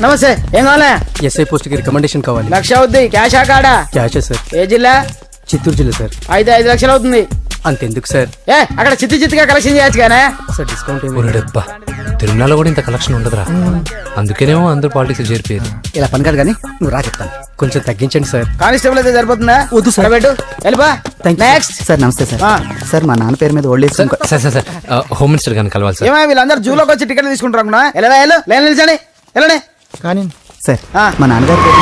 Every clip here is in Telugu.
నమస్తే. ఏం కావాలా? ఎస్ఐ పోస్ట్కి రికమెండేషన్ కావాలి. లక్ష అవుద్ది. క్యాష్ ఆ కాడా? క్యాషే సార్. ఏ జిల్లా? చిత్తూరు జిల్లా సార్. ఐదు ఐదు లక్షలు అవుతుంది. అంతెందుకు సార్. ఏ అక్కడ చిత్తి చిత్తిగా కలెక్షన్ చేయొచ్చు కానీ సార్ డిస్కౌంట్ ఏమి తిరుమలలో కూడా ఇంత కలెక్షన్ ఉండదురా. అందుకేనేమో అందరూ పాలిటిక్స్ చేరిపోయారు. ఇలా పని కాదు కానీ నువ్వు రా చెప్తాను. కొంచెం తగ్గించండి సార్. కానిస్టేబుల్ అయితే సరిపోతుందా? వద్దు సార్. పెట్టు వెళ్ళిపా నెక్స్ట్ సార్ నమస్తే సార్. ఆ. సార్ మా నాన్న పేరు మీద old age sir sir sir. Home minister గారిని కలవాలి సార్. ఏమో వీళ్ళందరూ జూలోకి వచ్చి టికెట్ తీసుకుంటారు అనుకున్నా? ఎలా వెళ్ళు. లైన్ నిలిచండి. వెళ్ళండి. కానీ సార్. మా నాన్నగారి పేరు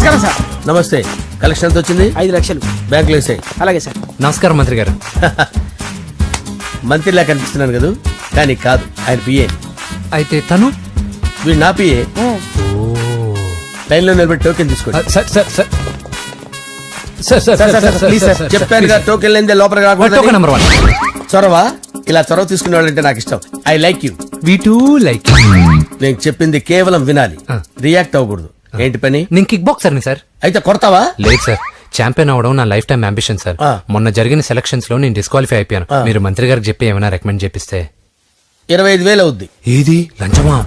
నమస్కారం సార్. నమస్తే. కలెక్షన్ ఎంత వచ్చింది? ఐదు లక్షలు. బ్యాంకులో వేసాయి. అలాగే సార్. నమస్కారం మంత్రి గారు. మంత్రిలా కనిపిస్తున్నాను కదా. కానీ కాదు ఆయన పిఏ. అయితే తను? వీడు నా పిఏ. లైన్లో నిలబెట్టి టోకెన్ తీసుకోండి. Sir sir sir. Sir sir sir sir please, sir sir. Sir చెప్పాను కదా టోకెన్ లేనిదే టోకెన్ రాకూడదు నెంబర్ వన్. చొరవ? ఇలా చొరవ తీసుకునే వాళ్ళంటే నాకు ఇష్టం. I like you we too like నేను చెప్పింది కేవలం వినాలి. ఆ. రియాక్ట్ అవ్వకూడదు. ఏంటి పని? నేను కిక్ బాక్సర్ని సార్ అయితే కొడతావా? లేదు సార్ ఛాంపియన్ అవడం నా లైఫ్ టైం అంబిషన్ సార్ ఆ. మొన్న జరిగిన సెలక్షన్స్లో నేను డిస్క్వాలిఫై అయిపోయాను. మీరు మంత్రి గారికి చెప్పి ఏమైనా రికమెండ్ చేపిస్తే. ఇరవై ఐదు వేలు అవుద్ది. ఏది? లంచమా?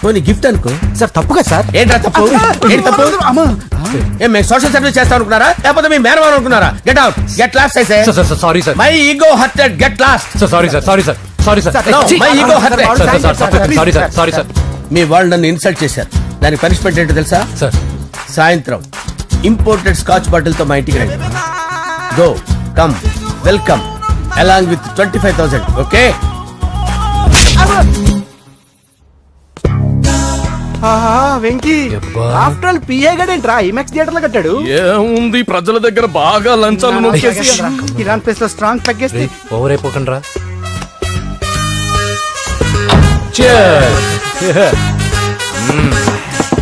పోనీ గిఫ్ట్ అనుకో. సార్ తప్పుగా సార్ ఏంట్రా తప్పు? ఏంటి తప్పు? ఏం మేము సోషల్ సర్వీస్ చేస్తాం అనుకున్నారా లేకపోతే మీ మేనమాన్ అనుకున్నారా? గెట్ అవుట్ గెట్ లాస్ట్ అయితే sir sir sorry sir my ego hurted get lost sir sorry sir sorry sir sorry sir No, my ego hurt. Sorry sir sorry sir sorry sir మీ వాళ్ళు నన్ను ఇన్సల్ట్ చేశారు. దానికి పనిష్మెంట్ ఏంటో తెలుసా? సార్ సాయంత్రం. ఇంపోర్టెడ్ స్కాచ్ బాటిల్తో మా ఇంటికి రండి. Go come welcome along with twenty five thousand okay Venky. After all PA గడేంట్రా IMAX థియేటర్లో కట్టాడు. ఏముంది ప్రజల దగ్గర బాగా లంచాలు నొక్కేసి. ఇరాన్ ప్లేస్లో స్ట్రాంగ్ తగ్గేస్తే. ఓవర్ అయిపోకండి రా రే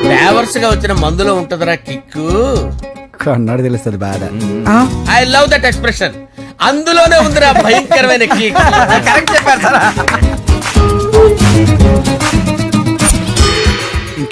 ఫ్లేవర్స్గా వచ్చిన మందులో ఉంటదిరా కిక్కు. కన్నాడు తెలుస్తుంది బాధ. ఐ లవ్ దట్ ఎక్స్ప్రెషన్ అందులోనే ఉందిరా భయంకరమైన కిక్. కరెక్ట్ చెప్పారు సార్.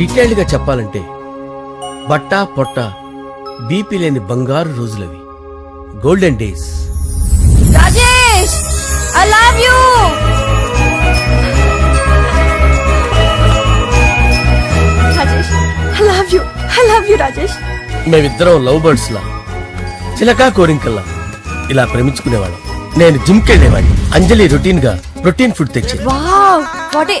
డీటెయిల్డ్గా చెప్పాలంటే బట్టా పొట్ట బీపీ లేని బంగారు రోజులవి. Golden days Rajesh I love you Rajesh I love you I love you Rajesh. మేమిద్దరం లవ్ బర్డ్స్ లా చిలకా కోరింకల్లా. ఇలా ప్రేమించుకునేవాళ్ళం. నేను జిమ్ కెళ్ళేవాడిని అంజలి రొటీన్గా ప్రోటీన్ ఫుడ్ తెచ్చేది. వావ్ వాట్ ఏ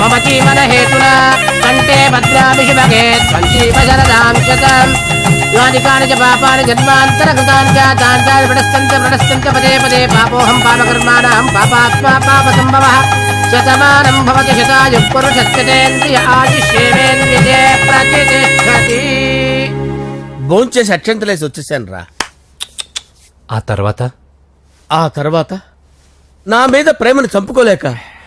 మమ జీవన హేతునా కంటే భద్రామి శుభగే సంజీవ శరదాం శతం యాని కాని చ పాపాని జన్మాంతరకృతాని పదే పదే పాపోహం పాపకర్మాణం పాపాత్మా పాప సంభవ శతమానం భవతి శతాయు పురుషత్యేంద్రియ ఆయుష్యేంద్రియే ప్రతిష్టతి భోంచేసి అక్షంతలేసి వచ్చేసాను రా. ఆ తర్వాత? ఆ తర్వాత? నా మీద ప్రేమను చంపుకోలేక?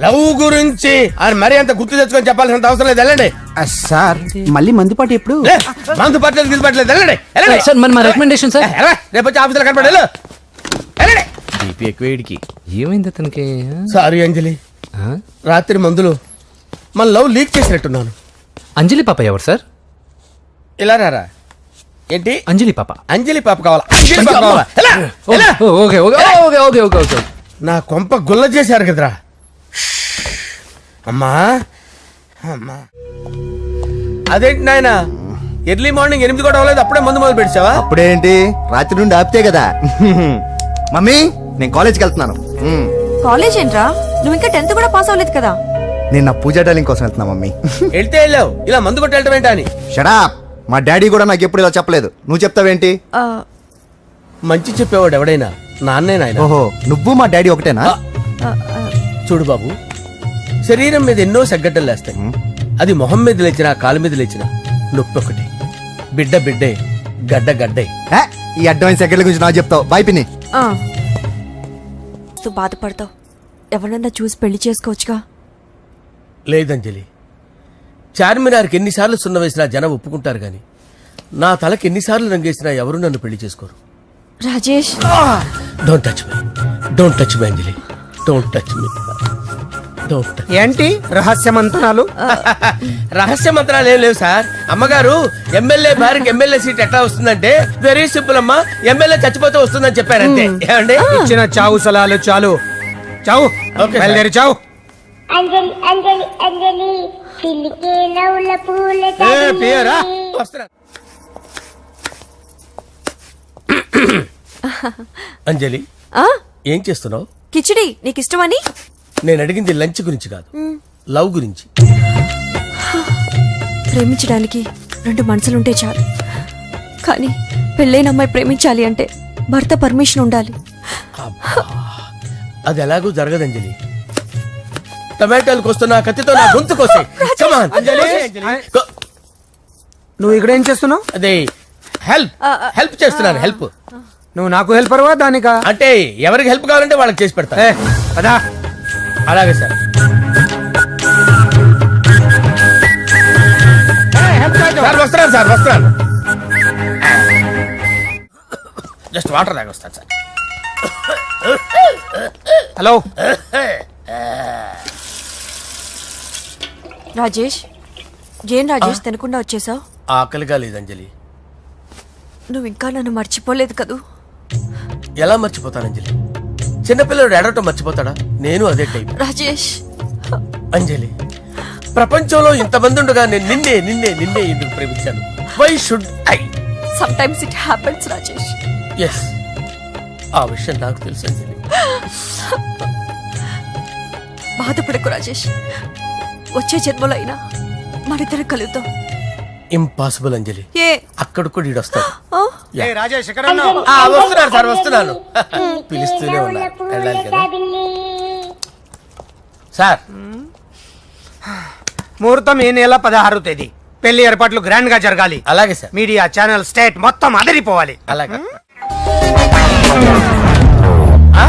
లవ్ గురించి ఆయన మరీ అంత గుర్తు తెచ్చుకొని చెప్పాల్సినంత అవసరం లేదు. వెళ్ళండి. సార్ మళ్ళీ మందుపాటి ఎప్పుడు? లే, మందు పట్టలేదు గిల్లు పట్టలేదు వెళ్ళండి. వెళ్ళండి సార్ మరి మా రికమెండేషన్ సార్. రేపు వచ్చి ఆఫీసులో కనపడి వెళ్ళు. వెళ్ళండి. ఏమైంది అతనికి? ఆ? సారీ అంజలి. ఆ? రాత్రి మందులో మన లవ్ లీక్ చేసినట్టున్నాను. అంజలి పాప ఎవరు సార్ ఇలా రారా? ఏంటి? అంజలి పాప. అంజలి పాప కావాలా? అంజలి పాప కావాలా? ఎలా? ఎలా? ఓ, okay okay okay okay okay okay నా కొంప గుల్ల చేశారు కదరా. అమ్మా. అమ్మా. అదేంటి నాయన? ఎర్లీ మార్నింగ్ ఎనిమిది కూడా అవ్వలేదు అప్పుడే మందు మొదలు పెడిచావా అప్పుడేంటి? రాత్రి నుండి ఆపితే కదా. మమ్మీ నేను కాలేజ్కి వెళ్తున్నాను. మ్మ్. కాలేజ్ ఏంట్రా? నువ్వు ఇంకా టెన్త్ కూడా పాస్ అవ్వలేదు కదా. నేను నా పూజా డాలింగ్ కోసం వెళ్తున్నా మమ్మీ. వెళ్తే వెళ్ళావు. ఇలా మందు కొట్టి వెళ్ళటం ఏంటా అని? షడా మా డాడీ కూడా నాకు ఎప్పుడు ఇలా చెప్పలేదు. నువ్వు చెప్తావేంటి? ఆ, మంచి చెప్పేవాడు ఎవడైనా? నాన్నే నాయన. ఓహో నువ్వు మా డాడీ ఒకటేనా? ఆ, ఆ, చూడు బాబు శరీరం మీద ఎన్నో సగ్గడ్డలు లేస్తాయి. అది మొహం మీద లేచినా కాలు మీద లేచినా నొప్పి ఒకటి. బిడ్డ బిడ్డే గడ్డ గడ్డే. ఈ అడ్వాన్స్ సెకండ్ల గురించి నాకు చెప్తావు. ఆ. నువ్వు బాధపడతావు. ఎవరన్నా చూసి పెళ్ళి చేసుకోవచ్చుగా? లేదంజలి. చార్మినార్కి ఎన్నిసార్లు సున్న వేసినా జనం ఒప్పుకుంటారు గాని నా తలకి ఎన్నిసార్లు రంగేసినా ఎవరు నన్ను పెళ్ళి చేసుకోరు. Rajesh. Don't touch me don't touch me Anjali. Don't touch me ఏంటి? రహస్య మంతనాలు? రహస్య మంత్రాలు ఏం లేవు సార్. అమ్మగారు ఎమ్మెల్యే భార్యకి ఎమ్మెల్యే సీట్ ఎట్లా వస్తుందంటే వెరీ సింపుల్ అమ్మా ఎమ్మెల్యే చచ్చిపోతే వస్తుందని చెప్పారంతే. ఏమండి? ఇచ్చిన చావు సలాలు చాలు. చావు. ఓకే, బయలుదేరి చావు. అంజలి అంజలి అంజలి పిల్లికే నవ్వుల పూల ఏ, పియరా? వస్తున్నా. అంజలి ఆ? ఏం చేస్తున్నావు? కిచిడి నీకు ఇష్టమని నేను అడిగింది లంచ్ గురించి కాదు. లవ్ గురించి. ప్రేమించడానికి రెండు మనసులుంటే చాలు. కానీ పెళ్ళైన అమ్మాయి ప్రేమించాలి అంటే భర్త పర్మిషన్ ఉండాలి. అది ఎలాగూ జరగదు అంజలి. టమాటాలకు వస్తున్న కత్తితో నా గొంతు కోసే అంజలి. గో- నువ్వు ఇక్కడ ఏం చేస్తున్నావు? అదే హెల్ప్ హెల్ప్ చేస్తున్నాను హెల్ప్ నువ్వు నాకు హెల్పర్వా దానికా? అంటే ఎవరికి హెల్ప్ కావాలంటే వాళ్ళకి చేసి పెడతా ఏ పదా. అలాగే సార్. సార్ వస్తున్నాను సార్ వస్తున్నాను. జస్ట్ వాటర్ తాగి వస్తాను సార్. హలో. రాజేష్ ఏం రాజేష్ తినకుండా వచ్చేసావు? ఆకలిగా లేదు అంజలి. నువ్వు ఇంకా నన్ను మర్చిపోలేదు కదూ. ఎలా మర్చిపోతాను అంజలి? చిన్నపిల్లడు ఏడవటం మర్చిపోతాడా? నేను అదే టైప్. రాజేష్. అంజలి ప్రపంచంలో ఇంతమంది ఉండగా నేను నిన్నే నిన్నే నిన్నే ఎందుకు ప్రేమించాను? Why should I sometimes it happens Rajesh. Yes ఆ విషయం నాకు తెలుసు అంజలి. బాధపడకు రాజేష్. వచ్చే జన్మలో అయినా మనిద్దరం కలుద్దాం. ఇంపాసిబుల్ అంజలి. ఏ? అక్కడ కూడా ఈడు వస్తాడు ఆ? ఏ రాజేష్ ఎక్కడ ఉన్నావు? ఆ, వస్తున్నాను సార్ వస్తున్నాను పిలుస్తూనే ఉన్నారు. వెళ్ళాలి కదా. సార్. ముహూర్తం ఈ నెల పదహారు తేదీ. పెళ్ళి ఏర్పాట్లు గ్రాండ్గా జరగాలి. అలాగే సార్. మీడియా ఛానల్ స్టేట్ మొత్తం అదిరిపోవాలి. అలాగే. ఆ?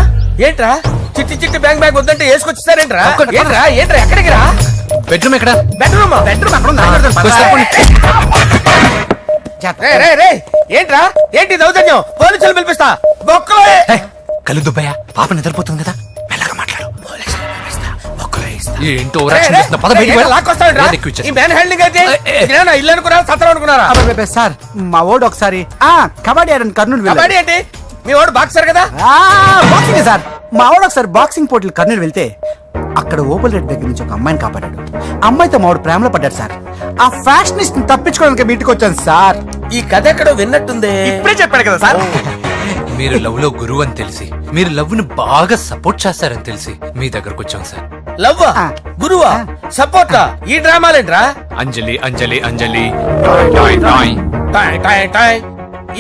ఏంట్రా? చిట్టి చిట్టి బ్యాంక్ బ్యాగ్ వద్దంటే వేసుకొచ్చేసారేంట్రా? ఏంట్రా? ఏంట్రా? ఎక్కడికి రా? బెడ్రూమ్ ఎక్కడ? బెడ్రూమ్ బెడ్రూమ్ అక్కడ ఉందా? కొంచెం ఏంట్రా? ఏంటి దౌర్జన్యం? పోలీసులు పిలిపిస్తా. బొక్కలో కలు దుబ్బయ్య పాప నిద్రపోతుంది కదా? మెల్లగా మాట్లాడు. ఏంటో ఇల్లు అనుకున్నారా? సత్రం అనుకున్నారా? సార్ మా ఓడు ఒకసారి ఆ కబడ్డీ ఆడని కర్నూలు వెళ్ళాడు. కబడ్డీ ఏంటి? మీ వాడు బాక్సర్ కదా? ఆ, బాక్సింగ్ సార్. మా వాడు ఒకసారి బాక్సింగ్ పోటీలు కర్నూలు వెళ్తే అక్కడ ఓపెల్ రెడ్డి దగ్గర నుంచి ఒక అమ్మాయిని కాపాడాడు. అమ్మాయితో మావాడు ప్రేమలో పడ్డాడు సార్. ఆ ఫ్యాషనిస్ట్ తప్పించుకోవడానికి మీ ఇంటికి వచ్చాను సార్. ఈ కథ ఎక్కడో విన్నట్టుంది. ఇప్పుడే చెప్పాడు కదా సార్. మీరు లవ్లో గురువు అని తెలిసి మీరు లవ్ను బాగా సపోర్ట్ చేస్తారని తెలిసి మీ దగ్గరకు వచ్చాం సార్. లవ్. గురువా? సపోర్టా ఈ డ్రామాలేంట్రా అంజలి అంజలి అంజలి. టాయ్, టాయ్, టాయ్. టాయ్ టాయ్ టాయ్.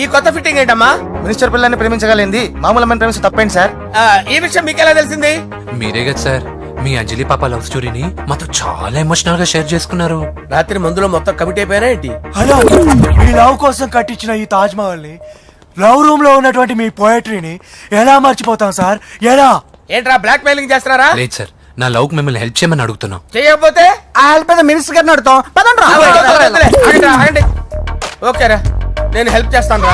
ఈ కొత్త ఫిట్టింగ్ ఏంటమ్మా? మినిస్టర్ పిల్లల్ని ప్రేమించగలిగింది మామూలు అమ్మని ప్రేమించి తప్పేంటి సార్? ఆ, ఈ విషయం మీకు ఎలా తెలిసింది? మీరే కదా సార్. మీ అంజలి పాప లవ్ స్టోరీని మాతో చాలా ఎమోషనల్గా షేర్ చేసుకున్నారు. రాత్రి మందులో మొత్తం కమిట్ అయిపోయినా ఏంటి? హలో మీ లవ్ కోసం కట్టించిన ఈ తాజ్ మహల్ని లవ్ రూమ్లో ఉన్నటువంటి మీ పోయట్రీని ఎలా మర్చిపోతాం సార్? ఎలా? ఏంట్రా బ్లాక్ మెయిలింగ్ చేస్తున్నారా? లేదు సార్ నా లవ్ మిమ్మల్ని హెల్ప్ చేయమని అడుగుతున్నాం. చేయకపోతే? ఆ హెల్ప్ అయితే మినిస్టర్ గారిని అడుగుతాం. పదండి రా. ఓకేరా నేను హెల్ప్ చేస్తాను రా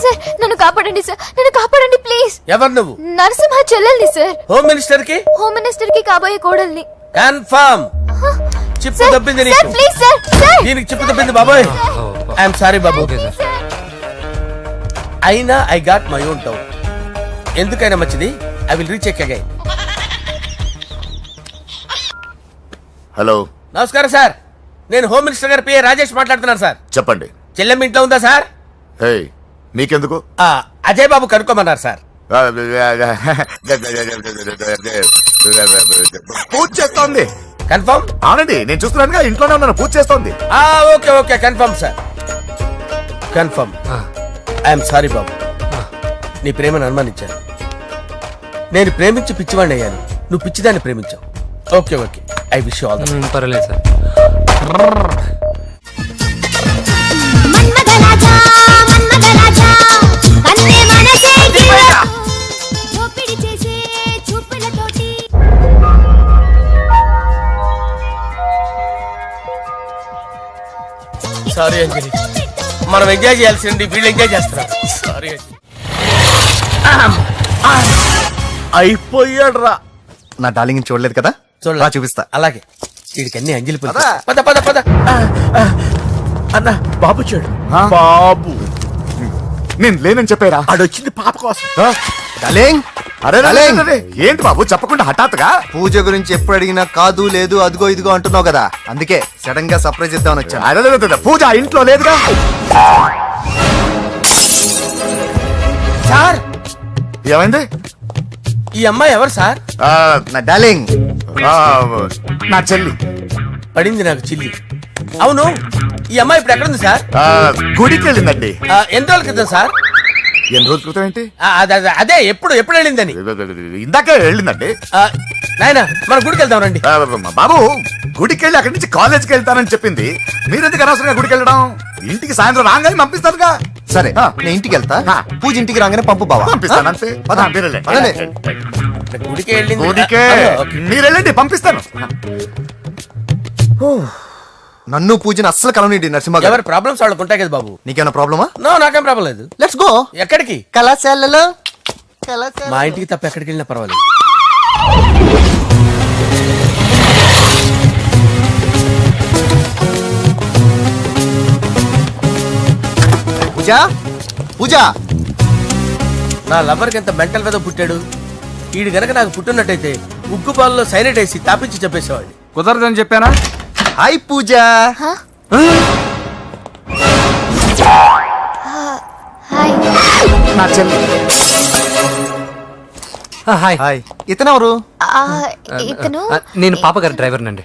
sir నన్ను కాపాడండి సార్ నన్ను కాపాడండి ప్లీజ్ ఎవరు నువ్వు? నరసింహ చెల్లెల్ని సార్. హోమ్ మినిస్టర్కి? హోమ్ మినిస్టర్కి కాబోయే కోడల్ని. కన్ఫర్మ్ చిప్పు దొబ్బింది సార్ నీకు. Please sir sir. దీనికి చిప్పు దొబ్బింది బాబోయ్. ఐఎమ్ సారీ బాబు. అయినా I got my own doubt ఎందుకైనా మంచిది? I will recheck again hello నమస్కారం సార్. నేను హోమ్ మినిస్టర్ గారి పిఏ రాజేష్ మాట్లాడుతున్నాను సార్. చెప్పండి. చెల్లెమ్మ ఇంట్లో ఉందా సార్? హే మీకెందుకు? ఆ, అజయ్ బాబు కనుక్కోమన్నారు సార్. పూజ చేస్తోంది. కన్ఫర్మ్? అవునండి నేను చూస్తున్నానుగా ఇంట్లోనే ఉన్నాను పూజ చేస్తోంది. Okay okay confirm sir. Confirm. ఆ, ఐఎమ్ సారీ బాబు. నీ ప్రేమను అనుమానించాను. నేను ప్రేమించి పిచ్చివాడిని అయ్యాను. నువ్వు పిచ్చిదాన్ని ప్రేమించావు. Okay okay. I wish all పర్వాలేదు సార్. సారీ అంజలి మనం ఎంజాయ్ చేయాల్సింది వీళ్ళు ఎంజాయ్ చేస్తున్నారు. సారీ అయిపోయాడు రా నా డార్లింగ్ చూడలేదు కదా? రా చూపిస్తా. అలాగే. వీడికి అన్ని అంజలి. పద. పద పద అన్న బాబు చెడు బాబు. నేను లేనని చెప్పారా. ఆడొచ్చింది పాప కోసం. డార్లింగ్. అరే రే, రే, డార్లింగ్. రే, రే. ఏంటి బాబు? చెప్పకుండా హఠాత్తుగా? పూజ గురించి ఎప్పుడు అడిగినా కాదు లేదు అదిగో ఇదిగో అంటున్నావు కదా. అందుకే సడన్గా సర్ప్రైజ్ ఇద్దామని వచ్చాను. అరే, పూజ ఇంట్లో లేదుగా? సార్! ఏమైంది? ఈ అమ్మాయి ఎవరు సార్? ఆ, నా డార్లింగ్. ఆ, నా చెల్లి. పడింది నాకు చిల్లి. అవును. ఈ అమ్మాయి ఇప్పుడు ఎక్కడ ఉంది సార్? ఆ, గుడికి వెళ్ళిందండి. ఆ, ఎన్ని రోజుల క్రితం సార్? ఎన్ని రోజుల క్రితం ఏంటి? ఆ, అదే అదే- అదే ఎప్పుడు ఎప్పుడు వెళ్ళిందని? ఇందాకే వెళ్ళిందండి. ఆ, నాయనా మన గుడికి వెళ్దాం రండి. ఆ, బాబు గుడికి వెళ్ళి అక్కడి నుంచి కాలేజ్కి వెళ్తానని చెప్పింది. మీరెందుకు అనవసరంగా గుడికి వెళ్ళడం? ఇంటికి సాయంత్రం రాగానే పంపిస్తారుగా. సరే ఆ. నేను ఇంటికి వెళ్తా. ఆ. పూజ ఇంటికి రాగానే పంపు బావా. పంపిస్తాను అంతే. పద. ఆ, మీరు వెళ్ళండి. పదండి. గుడికి వెళ్ళింది. గుడికే. ఆ, ఓకే. మీరు వెళ్ళండి పంపిస్తాను. నన్ను పూజని అస్సలు కలవనిండి నరసింహ గారు ఎవరి ప్రాబ్లమ్స్ వాళ్ళకు ఉంటాయి కదా బాబు. నీకేమైనా ప్రాబ్లమా నో నాకేం ప్రాబ్లం లేదు. లెట్స్ గో ఎక్కడికి? కళాశాలలో. కళాశాల మా ఇంటికి తప్ప ఎక్కడికి వెళ్ళినా పర్వాలేదు. పూజ? పూజ? నా లవర్కి ఎంత మెంటల్ మీద పుట్టాడు? వీడు గనక నాకు పుట్టినట్టయితే ఉగ్గు పాలలో సైనట్ వేసి తాపించి చెప్పేసేవాడిని కుదరదని చెప్పానా? హాయ్ పూజ. హాయ్. నా చెల్లి. హాయ్. హాయ్. ఇతనెవరు ఆ, ఇతను నేను పాప గారి డ్రైవర్ నండి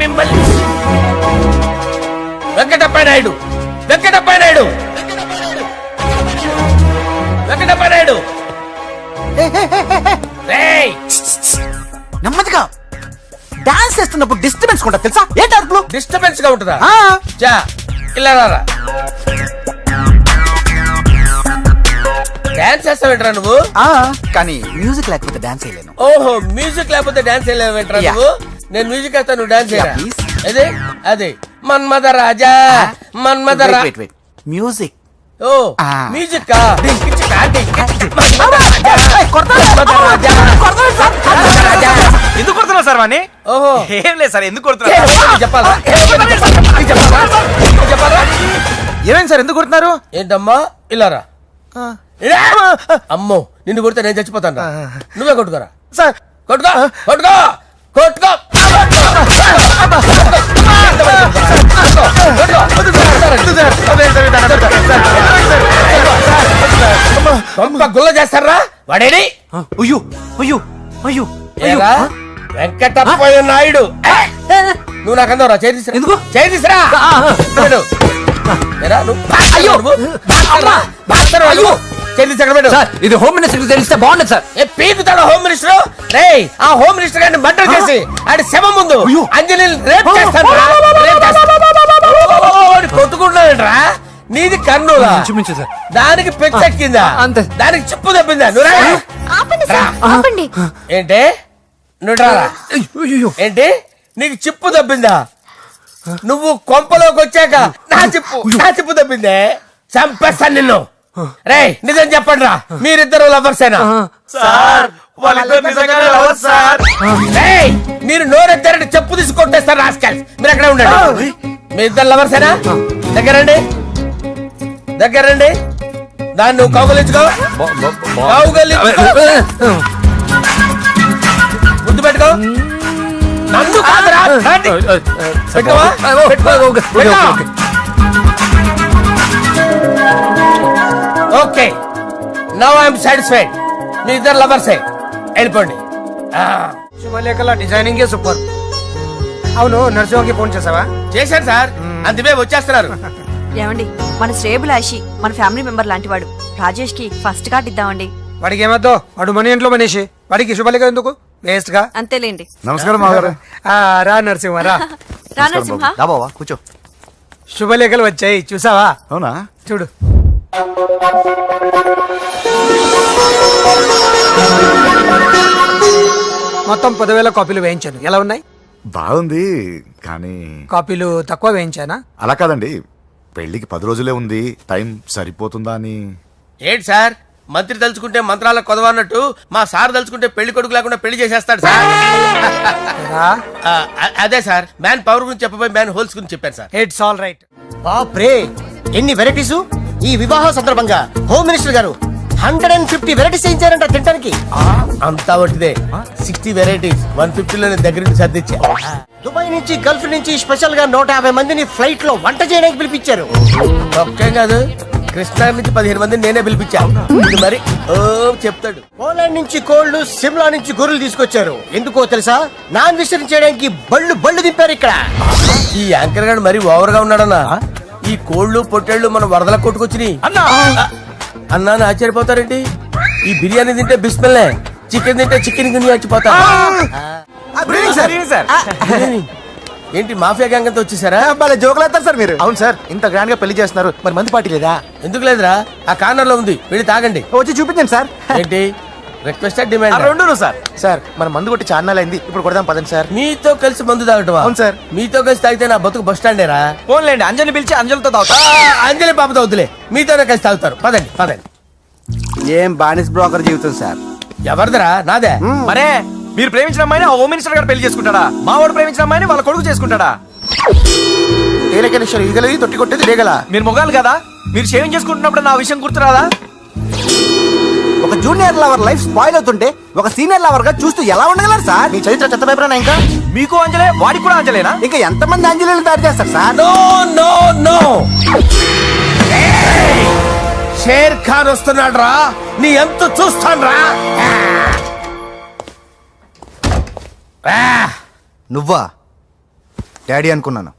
మిమ్మల్ని. వెంకటప్ప నాయుడు వెంకటప్ప నాయుడు వెంకటప్ప నాయుడు నెమ్మదిగా డాన్స్ చేస్తున్నప్పుడు డిస్టర్బెన్స్ కొంటా తెలుసా? ఏంటి అరుపులు డిస్టర్బెన్స్గా ఉంటుందా? ఆ, చా ఇలా రారా. డాన్స్ చేస్తావేంట్రా నువ్వు? ఆ, కానీ మ్యూజిక్ లేకపోతే డాన్స్ చేయలేను. ఓహో మ్యూజిక్ లేకపోతే డాన్స్ వేయలేవేంట్రా Yeah. నువ్వు? నేను మ్యూజిక్ వేస్తా నువ్వు డాన్స్ చేయరా. అదే అదే Manmadha Raja Manmadha wait wait music ఓ Ah. మ్యూజిక్ ఎందుకు సార్ వాణ్ణి ఓహో ఏం లేదు సార్ ఎందుకు కొడుతున్నారు చెప్పాలా చెప్పాలా? ఏమైంది సార్ ఎందుకు కొడుతున్నారు ఏంటమ్మా ఇలా రా ఇలా. అమ్మో నిన్ను కొడితే నేను చచ్చిపోతాను నువ్వే కొట్టుకోరా సార్ కొట్టుకో కొట్టుకో కొట్టుకో కొంప గుల్ల చేస్తారా? వాడేడి? అయ్యో అయ్యో అయ్యో అయ్యో? వెంకటప్పయ్య నాయుడు! నువ్వు నాకు అందవరా చేతిసిరా ఎందుకు? ఏరా, నువ్వు? అయ్యో! ఎక్కడ పెట్టు. సార్ ఇది హోమ్ మినిస్టర్ తెలిస్తే బాగుండదు సార్. ఏ పీకుతాడు హోమ్ మినిస్టర్ రే ఆ హోమ్ మినిస్టర్ గారిని మర్డర్ చేసి ఆడి శవం ముందు. అంజలి రేప్ చేస్తాను రేప్ చేస్తాను నీది కర్నూలా ఇంచుమించు సార్. దానికి పెచ్చెక్కిందా అంతే. దానికి చెప్పు తప్పిందా. ఆపండి ఏంటి? నువ్వు రారా అయ్యో ఏంటి? నీకు చిప్పు తప్పిందా నువ్వు కొంపలోకి వచ్చాక నా చిప్పు నా చిప్పు తప్పిందే చంపేస్తాను నిన్ను. రే నిజం చెప్పండి రా మీరిద్దరు లవర్సేనా? సార్ వాళ్ళిద్దరు నిజంగానే లవర్స్ సార్. రేయ్, మీరు నోరెత్తారంటే చెప్పు తీసి కొట్టేస్తారు రాస్కల్స్. మీరు ఎక్కడ ఉండండి. మీ ఇద్దరు లవర్సేనా? దగ్గరండి. దగ్గరండి. దాన్ని నువ్వు కౌగలించుకో. కౌగలించుకో. ముద్దు పెట్టుకో. నన్ను కాదురా. పెట్టుకోవా? పెట్టుకో. ఓకే. నవ్ ఐఎమ్ సాటిస్ఫైడ్ మీ ఇద్దరు లవర్సే వెళ్ళిపోండి. శుభలేఖల డిజైనింగ్ సూపర్ అవును నరసింహకి ఫోన్ చేసావా? చేశాను సార్. అందుకే వచ్చేస్తున్నారు. ఏమండి మన శ్రేబుల్ ఆషి మన ఫ్యామిలీ మెంబర్ లాంటి వాడు. రాజేష్కి ఫస్ట్ కార్డ్ ఇద్దామండి. వాడికి ఏమద్దో? వాడు మన ఇంట్లో మనిషి. వాడికి శుభలేఖ ఎందుకు? వేస్ట్గా? అంతేలేండి. నమస్కారం రా నరసింహ రా. రా నరసింహ. కూర్చో. శుభలేఖలు వచ్చాయి చూసావా? అవునా? చూడు. మొత్తం పదివేల కాపీలు వేయించాను. ఎలా ఉన్నాయి? బాగుంది కానీ కాపీలు తక్కువ వేయించానా? అలా కాదండి. పెళ్ళికి పది రోజులే ఉంది. టైం సరిపోతుందా అని. ఏంటి సార్? మంత్రి తలుచుకుంటే మంత్రాలకు కొదవన్నట్టు మా సార్ తలుచుకుంటే పెళ్ళి కొడుకు లేకుండా పెళ్ళి చేసేస్తాడు సార్. ఆ, అ- అదే సార్. మ్యాన్ పవర్ గురించి చెప్పబోయి మ్యాన్ హోల్స్ గురించి చెప్పాను సార్. ఇట్స్ ఆల్ రైట్ బాప్రే ఎన్ని వెరైటీస్? ఈ వివాహ సందర్భంగా హోమ్ మినిస్టర్ గారు హండ్రెడ్ అండ్ ఫిఫ్టీ వెరైటీస్ చేయించారంట తినడానికి అంతా ఒకటిదే సిక్స్టీ వెరైటీస్ వన్ ఫిఫ్టీలో దగ్గర నుంచి సర్దిచ్చా. దుబాయ్ నుంచి గల్ఫ్ నుంచి స్పెషల్గా నూట యాభై మందిని ఫ్లైట్లో వంట చేయడానికి పిలిపించారు. ఒక్కేం కాదు కృష్ణా నుంచి పదిహేను మందిని నేనే పిలిపించా. ఇది మరి ఓ చెప్తాడు. పోలాండ్ నుంచి కోళ్ళు సిమ్లా నుంచి గొర్రెలు తీసుకొచ్చారు. ఎందుకో తెలుసా? నాన్ వెజిటేరియన్ చేయడానికి బళ్ళు బళ్ళు దింపారు ఇక్కడ. ఈ యాంకర్ గారు మరి ఓవర్గా ఉన్నాడన్నా. ఈ కోళ్ళు పొట్టేళ్ళు మన వరదల కొట్టుకొచ్చినాయి. అన్నా! అన్నా అని ఆశ్చర్యపోతారేంటి? ఈ బిర్యానీ తింటే బిస్మిల్లే చికెన్ తింటే చికెన్ గిన్నె బిర్యానీ. ఏంటి మాఫియా గ్యాంగ్ అంతా వచ్చేసారా? భలే జోకులు వేస్తారు సార్ మీరు. అవును సార్. ఇంత గ్రాండ్గా పెళ్ళి చేస్తున్నారు. మరి మంది పార్టీ లేదా ఎందుకు లేదురా? ఆ కార్నర్లో ఉంది. వెళ్ళి తాగండి. వచ్చి చూపించండి సార్. ఏంటి? రిక్వెస్ట్ డిమాండ్ రెండు సార్. సార్ మన మందు కొట్టి చాన్నాలు అయింది ఇప్పుడు కొడదాం పదండి సార్. మీతో కలిసి మందు తాగటమా? అవును సార్. మీతో కలిసి తాగితే నా బతుకు బస్ స్టాండేరా ఫోన్లేండి అంజని పిలిచి అంజలితో తాగుతా. అంజలి పాప తాగుతులే. మీతోనే కలిసి తాగుతారు. పదండి పదండి. ఏం బానిస్ బ్రోకర్ జీవితం సార్? ఎవరిదిరా? నాదే. మరే మీరు ప్రేమించిన అమ్మాయిని ఆ హోమ్ మినిస్టర్ గారు పెళ్ళి చేసుకుంటాడా? మా వాడు ప్రేమించిన అమ్మాయిని వాళ్ళ కొడుకు చేసుకుంటాడా? తేలికనేశ్వరం ఈగలది తొట్టి కొట్టేది లేగల? మీరు మొగాలు కదా? మీరు షేవింగ్ చేసుకుంటున్నప్పుడు నా విషయం గుర్తురాదా? ఒక జూనియర్ లవర్ లైఫ్ స్పాయిల్ అవుతుంటే ఒక సీనియర్ లవర్గా చూస్తూ ఎలా ఉండగలరు సార్? మీ చరిత్ర చెత్త పేపరా ఇంకా? మీకు అంజలే వాడికి కూడా అంజలేనా? ఇంకా ఎంతమంది అంజలీలు తయారు చేస్తారు sir? No no no. Sher Khan వస్తున్నాడు రా. నీ ఎంత చూస్తాను రా. నువ్వా? డాడీ అనుకున్నాను.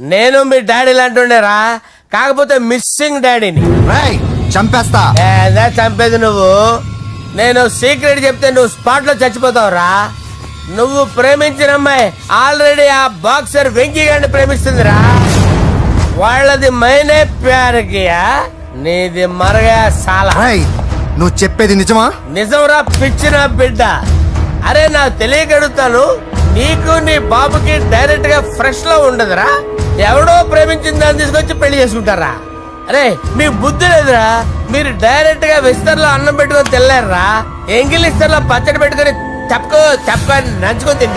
నేను మీ డాడీ లాంటి రా. కాకపోతే మిస్సింగ్ డాడీని. రాయ్ చంపేస్తా. ఏ, అదే చంపేది నువ్వు. నేను సీక్రెట్ చెప్తే నువ్వు స్పాట్లో చచ్చిపోతావు రా నువ్వు ప్రేమించిన అమ్మాయి ఆల్రెడీ ఆ బాక్సర్ వెంకీ గారిని ప్రేమిస్తుందిరా. వాళ్ళది మైనే ప్యార్ కియా నీది మరగా సాలా. నువ్వు చెప్పేది నిజమా? నిజంరా పిచ్చిన బిడ్డ. అరే నాకు తెలియగడుగుతాను. నీకు నీ బాబుకి డైరెక్ట్గా ఫ్రెష్లో ఉండదురా. ఎవడో ప్రేమించిన దాన్ని తీసుకొచ్చి పెళ్ళి చేసుకుంటారా? అరే మీ బుద్ధి లేదురా. మీరు డైరెక్ట్గా విస్తర్లో అన్నం పెట్టుకొని తెల్లారా ఎంగిల్లో పచ్చడి పెట్టుకొని తప్పుకో తప్పుకొని నంచుకొని తింటారు.